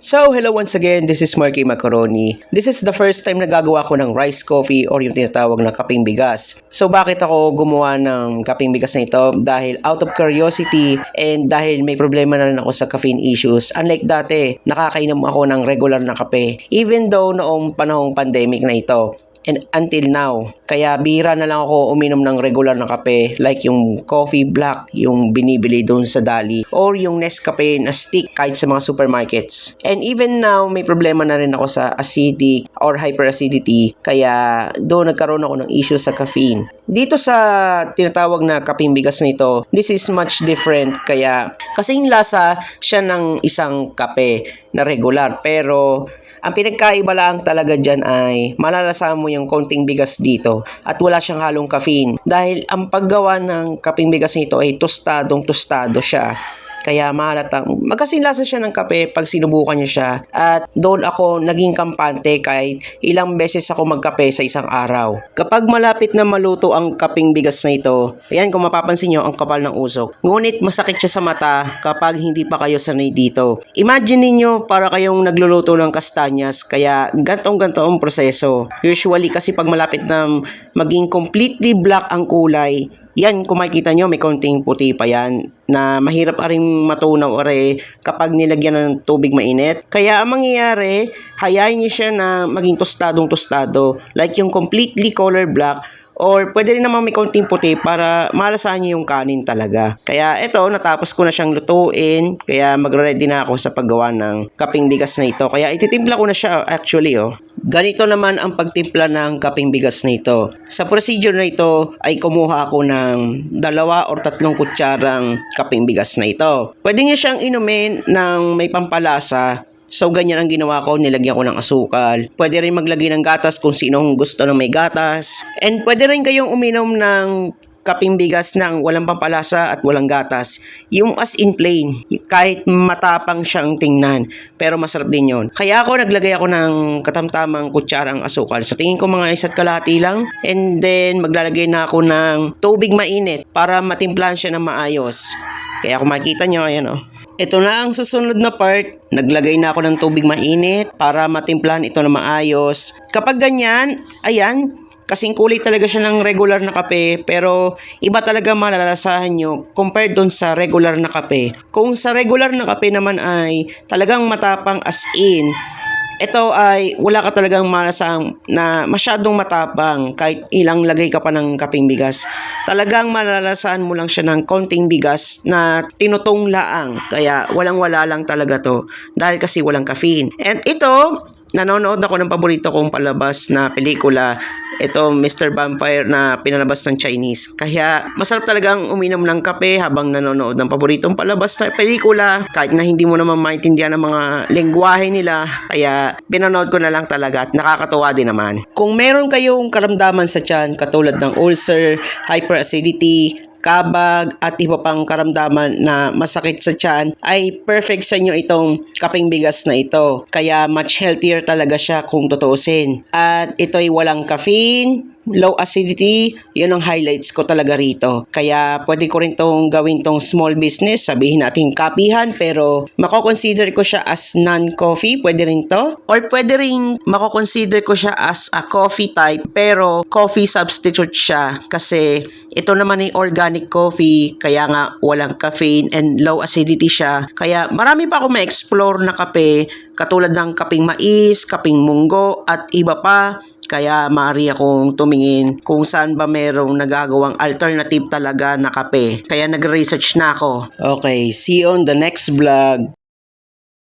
So, hello once again. This is Marky Macaroni. This is the first time na gagawa ko ng rice coffee or yung tinatawag na kaping bigas. So, bakit ako gumawa ng kaping bigas na ito? Dahil out of curiosity and dahil may problema na rin ako sa caffeine issues. Unlike dati, nakakainom ako ng regular na kape. Even though noong panahong pandemic na ito, and until now. Kaya bira na lang ako uminom ng regular na kape like yung coffee black yung binibili doon sa Dali or yung Nescafe na stick kahit sa mga supermarkets. And even now may problema na rin ako sa acidic or hyperacidity kaya doon nagkaroon ako ng issue sa caffeine. Dito sa tinatawag na kaping bigas na ito, this is much different kaya kasing lasa siya ng isang kape na regular pero ang pinagkaiba lang talaga dyan ay malalasahan mo yung konting bigas dito at wala siyang halong caffeine. Dahil ang paggawa ng kaping bigas nito ay tostadong tostado siya. Kaya mahalatang magkasing lasa siya ng kape pag sinubukan niyo siya. At doon ako naging kampante kahit ilang beses ako magkape sa isang araw. Kapag malapit na maluto ang kaping bigas na ito, ayan kung mapapansin niyo ang kapal ng usok. Ngunit masakit siya sa mata kapag hindi pa kayo sanay dito. Imagine niyo para kayong nagluluto ng kastanyas kaya gantong-ganto ang proseso. Usually kasi pag malapit na maging completely black ang kulay, yan, kung makikita nyo, may konting puti pa yan na mahirap pa rin matunaw ore kapag nilagyan ng tubig mainit. Kaya ang mangyayari, hayain nyo siya na maging tostadong-tostado. Like yung completely color black or pwede rin naman may konting puti para malasahan nyo yung kanin talaga. Kaya eto, natapos ko na siyang lutuin. Kaya magre-ready na ako sa paggawa ng kaping bigas na ito. Kaya ititimpla ko na siya actually oh. Ganito naman ang pagtimpla ng kaping bigas na ito. Sa procedure na ito ay kumuha ako ng dalawa or tatlong kutsarang kaping bigas na ito. Pwede nyo siyang inumin ng may pampalasa So, ganyan ang ginawa ko. Nilagyan ko ng asukal. Pwede rin maglagay ng gatas kung sinong gusto ng may gatas. And pwede rin kayong uminom ng kaping bigas ng walang pampalasa at walang gatas. Yung as in plain, kahit matapang siyang tingnan, pero masarap din yon. Kaya ako naglagay ako ng katamtamang kutsarang asukal. Sa tingin ko mga isa't kalahati lang. And then maglalagay na ako ng tubig mainit para matimplahan siya ng maayos. Kaya kung makikita nyo, ayan o. Ito na ang susunod na part. Naglagay na ako ng tubig mainit para matimplahan ito na maayos. Kapag ganyan, ayan, kasing kulay talaga siya ng regular na kape pero iba talaga malalasahan nyo compared dun sa regular na kape. Kung sa regular na kape naman ay talagang matapang as in, ito ay wala ka talagang malasang na masyadong matapang kahit ilang lagay ka pa ng kaping bigas. Talagang malalasahan mo lang siya ng konting bigas na tinutong laang. Kaya walang wala lang talaga to dahil kasi walang caffeine. And ito, nanonood ako ng paborito kong palabas na pelikula ito Mr. Vampire na pinalabas ng Chinese. Kaya masarap talagang uminom ng kape habang nanonood ng paboritong palabas na pelikula kahit na hindi mo naman maintindihan ang mga lengguwahe nila. Kaya pinanood ko na lang talaga at nakakatuwa din naman. Kung meron kayong karamdaman sa tiyan katulad ng ulcer, hyperacidity, kabag at iba pang karamdaman na masakit sa tiyan ay perfect sa inyo itong kaping bigas na ito. Kaya much healthier talaga siya kung tutuusin. At ito ay walang caffeine, low acidity, yun ang highlights ko talaga rito. Kaya pwede ko rin tong gawin tong small business, sabihin natin kapihan, pero mako-consider ko siya as non-coffee, pwede rin to. Or pwede rin mako-consider ko siya as a coffee type, pero coffee substitute siya kasi ito naman ay organic coffee, kaya nga walang caffeine and low acidity siya. Kaya marami pa ako ma-explore na kape, katulad ng kaping mais, kaping munggo, at iba pa. Kaya maaari akong tumingin kung saan ba merong nagagawang alternative talaga na kape. Kaya nag-research na ako. Okay, see you on the next vlog.